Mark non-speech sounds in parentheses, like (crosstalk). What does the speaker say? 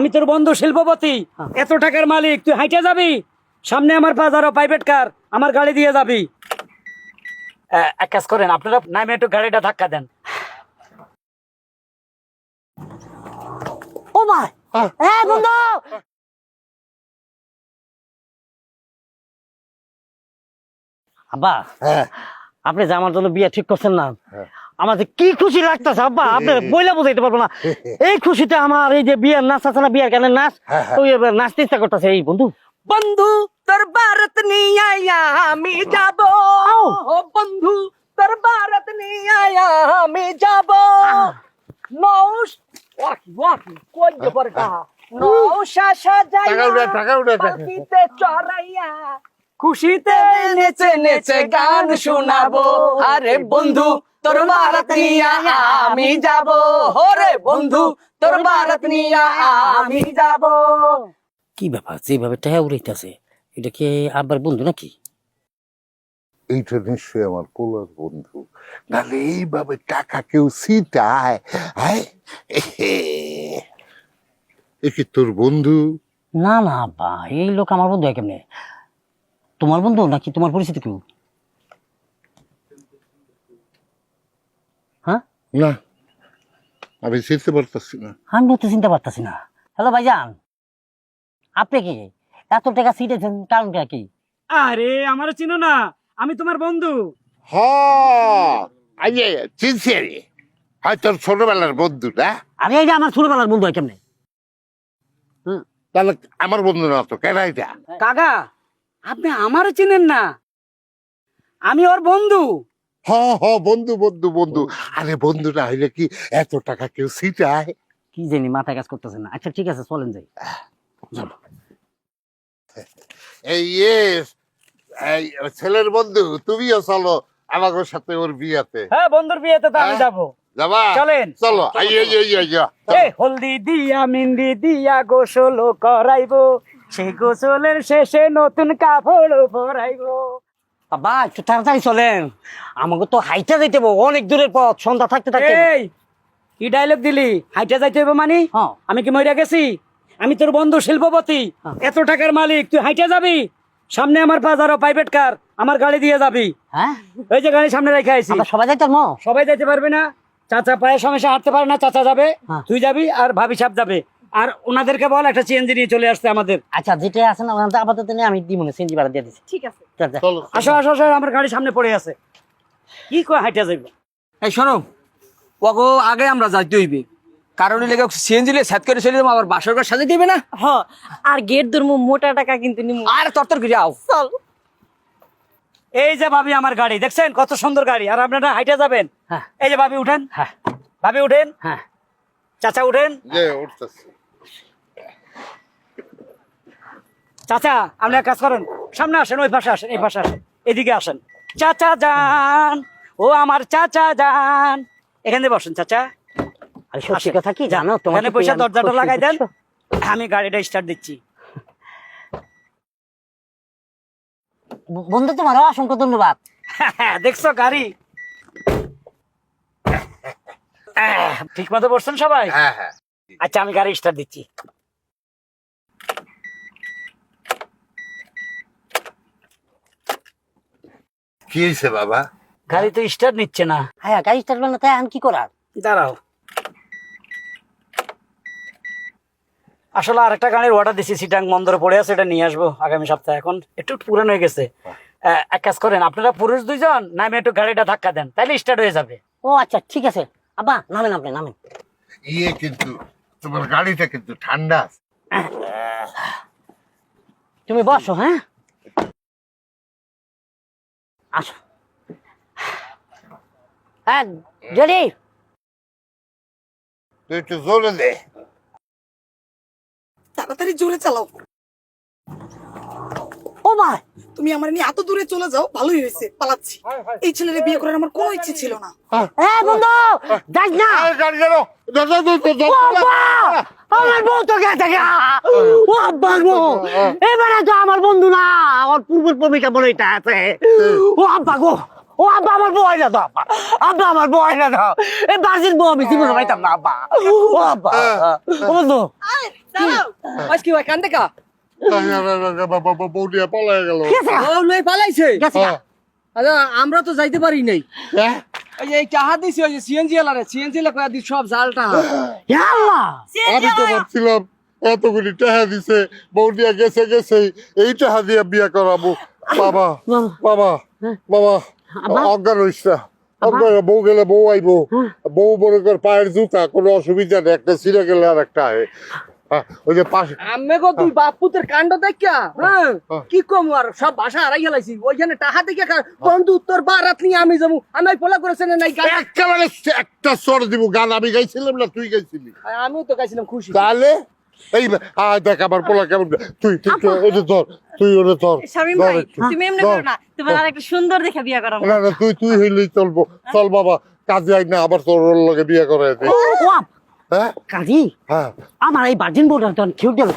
আমি তোর বন্ধু শিল্পপতি। এত টাকার মালিক তুই হাইটে যাবি? সামনে আমার বাজার প্রাইভেট কার আমার গাড়ি দিয়ে যাবি। এক কাজ করেন আপনারা নামে একটু গাড়িটা ধাক্কা দেন। ও ভাই এ বন্ধু! আব্বা হ্যাঁ। আপনি যে আমার জন্য বিয়ে ঠিক করছেন না হ্যাঁ। আমার কি খুশি লাগতেছে আব্বা? (laughs) আপনি বইলা বোঝাইতে পারব না। (laughs) এই খুশিতে আমার এই যে বিয়ের নাচ আছে না বিয়ের গানের নাচ হ্যাঁ, হ্যাঁ। ওই এবার নাচতে ইচ্ছা করতেছে এই বন্ধু। বন্ধু তোর ভারত নিয়ে আয়া আমি যাব। ও বন্ধু তোর ভারত নিয়ে আয়া আমি যাব। নৌশ ওয়াকি ওয়াকি কই যে পরটা নৌশা টাকা উঠে, টাকা উঠে, টাকা। চড়াইয়া খুশিতে নেচে নেচে গান শোনাবো। আরে বন্ধু তোর ভারত নিয়ে আমি যাব। ওরে বন্ধু তোর ভারত নিয়ে আমি যাব। কি ব্যাপার? যেভাবে টাকা উড়াইতেছে এটা কি আব্বার বন্ধু নাকি? এইটা নিশ্চয়ই আমার কোলার বন্ধু। নাহলে এইভাবে টাকা কেউ সিটায় হ্যাঁ? এ কি তোর বন্ধু? না না আব্বা এই লোক আমার বন্ধু হয় কেমনে? তোমার বন্ধু নাকি তোমার পরিচিত কেউ? হ্যাঁ? না আমি চিনতে পারতেছি না। আমি তো চিনতে পারতাছি না। হ্যালো ভাইজান আপনি কি? এত টাকা কারণটা কি? আরে আমার চিনো না আমি তোমার বন্ধু। আরে চিনছি আরে। হয় তোর ছোটবেলার বন্ধু না? আরে এই আমার ছোটবেলার বন্ধু হয় কেমনে? তাহলে আমার বন্ধু না তো কেন এটা কাকা আপনি আমার চিনেন না। আমি ওর বন্ধু। হ হ বন্ধু বন্ধু বন্ধু। আরে বন্ধু না হইলে কি এত টাকা কেউ সিটায় কি জানি মাথায় কাজ করতেছে না। আচ্ছা ঠিক আছে চলেন যাই। এই ইয়ে এই ছেলের বন্ধু তুমিও চলো আমাদের সাথে ওর বিয়াতে। হ্যাঁ বন্ধুর বিয়েতে তো আমি হ্যাঁ? যাব। যাবা? চলেন। চলো আই এই এই এই এই, হলদি দিয়া মিন্দি দিয়া গোসল করাইবো। সেই গোসলের শেষে নতুন কাপড় পরাইবো। বাবা একটু তাড়াতাড়ি চলেন। আমাকে তো হাইটা যাইতে হবে, অনেক দূরের পথ সন্ধ্যা থাকতে থাকতে। এই কি ডায়লগ দিলি? হাইটা যাইতে হবে মানে? হ্যাঁ। আমি কি মরিয়া গেছি? আমি তোর বন্ধু শিল্পপতি। হ্যাঁ। এত টাকার মালিক তুই হাইটা যাবি? সামনে আমার বাজার প্রাইভেট কার আমার গাড়ি দিয়ে যাবি। হ্যাঁ? ওই যে গাড়ি সামনে রেখে আইছি। সবাই যাইতে সবাই যাইতে পারবে না। চাচা পায়ের সমস্যা হাঁটতে পারে না চাচা যাবে। হ্যাঁ। তুই যাবি আর ভাবি সাহেব যাবে। আর ওনাদেরকে বল একটা সিএনজি নিয়ে চলে আসতে আমাদের। আচ্ছা যেটা আছে না ওখানে আপাতত নিয়ে আমি দিব না সিনজি ভাড়া দিয়ে দিচ্ছি ঠিক আছে। আসো আসো আসো আমার গাড়ি সামনে পড়ে আছে। কি কয় হাইটা যাইব? এই শোনো ওগো আগে আমরা যাইতে হইবে। কারণ লেগে সিএনজি লে সেট করে চলে যাব আবার বাসর ঘর সাজিয়ে দিবে না? হ আর গেট ধরমু মোটা টাকা কিন্তু নিমু। আর তরতর করে আও। চল। এই যে ভাবি আমার গাড়ি দেখছেন কত সুন্দর গাড়ি। আর আপনারা হাইটা যাবেন? হ্যাঁ। এই যে ভাবি উঠেন। হ্যাঁ। ভাবি উঠেন। হ্যাঁ। চাচা উঠেন। যে উঠতেছি। চাচা আপনি এক কাজ করেন। সামনে আসেন ওই পাশে আসেন এই পাশে আসেন এদিকে আসেন। চাচা যান ও আমার চাচা যান। এখানে বসেন চাচা। আর সত্যি কথা কি জানো? তোমার পয়সা দরজাটা লাগাই দেন। আমি গাড়িটা স্টার্ট দিচ্ছি। বন্ধু তোমার অসংখ্য ধন্যবাদ। (laughs) দেখছ গাড়ি? ঠিক মতো বসছেন সবাই? হ্যাঁ হ্যাঁ। আচ্ছা আমি গাড়ি স্টার্ট দিচ্ছি। কি হয়েছে বাবা? গাড়ি তো স্টার্ট নিচ্ছে না। হ্যাঁ গাড়ি স্টার্ট না তাই আমি কি করার? দাঁড়াও। আসলে আরেকটা গাড়ির অর্ডার দিছি সিটাং মন্দরে পড়ে আছে এটা নিয়ে আসব আগামী সপ্তাহে এখন। একটু পুরানো হয়ে গেছে। এক কাজ করেন আপনারা পুরুষ দুইজন নামে একটু গাড়িটা ধাক্কা দেন তাহলে স্টার্ট হয়ে যাবে। ও আচ্ছা ঠিক আছে। আব্বা নামেন আপনি নামেন। ইয়ে কিন্তু তোমার গাড়িটা কিন্তু ঠান্ডা তুমি বসো হ্যাঁ? আসো। হ্যাঁ জেডি তুই একটু জোরে দে। তাড়াতাড়ি জোরে চালাও। ও তুমি আমার নিয়ে এত দূরে চলে যাও ভালোই হয়েছে পালাচ্ছি। এই ছেলের বিয়ে করার আমার কোনো ইচ্ছে ছিল না। এ বন্ধু যাস না। আমার বউ তো গেছে ও আব্বা গো এবারে তো আমার বন্ধু না আমার পূর্বের প্রেমিকা বলে এটা আছে। ও আব্বা গো ও আব্বা আমার বউ না তো আব্বা। আব্বা আমার বউ না তো এই বার্জির বউ আমি জীবনে পাইতাম না আব্বা। ও আব্বা। ও বন্ধু। আজ কি ভাই কান্দে কা? বৌদিয়া পালাই গেল। গেছে লই পালাইছে। আচ্ছা আমরা তো যাইতে পারি নাই। হ্যাঁ? ওই যে এই টাহা দিছি ওই যে সিএনজি এলারে সিএনজি এলা কয়া দিছি সব জাল আল্লাহ! আমি তো ভাবছিলাম এতগুলি টাকা দিছে বৌদিয়া গেছে গেছে এই টাকা দিয়ে বিয়ে করাবো। বাবা বাবা। বাবা অজ্ঞান হইস না। অজ্ঞান বউ গেলে বউ আইবো। বউ মনে কর পায়ের জুতা কোনো অসুবিধা নেই একটা ছিঁড়ে গেলে আর একটা আয় হ্যাঁ, ওই যে পাশে। আমি গো তুই কাণ্ড দেখা হ্যাঁ কি কম আর সব ভাষা হারাই গেলাইছি ওইখানে টাহা দেখে কা- বন্ধু তোর বারাত নিয়ে আমি যাব। আমি পোলা করেছে না নাই? একেবারে একটা স্বর দিব। গান আমি গাইছিলাম না তুই গাইছিলি? আমিও তো গাইছিলাম খুশি। তাহলে? এই আয় দেখ আমার পোলা কেমন তুই ধর তুই ওটা ধর। ভাই তুমি এমনি করো না। তোমার আর একটা সুন্দর দেখে বিয়ে করাবো। না না তুই তুই হইলেই চলবো। চল বাবা কাজে আই না আবার তোর লগে বিয়ে করাই দে। হ্যাঁ কাজী হ্যাঁ আমার এই ভার্জিন বউটার তখন খেউ গেল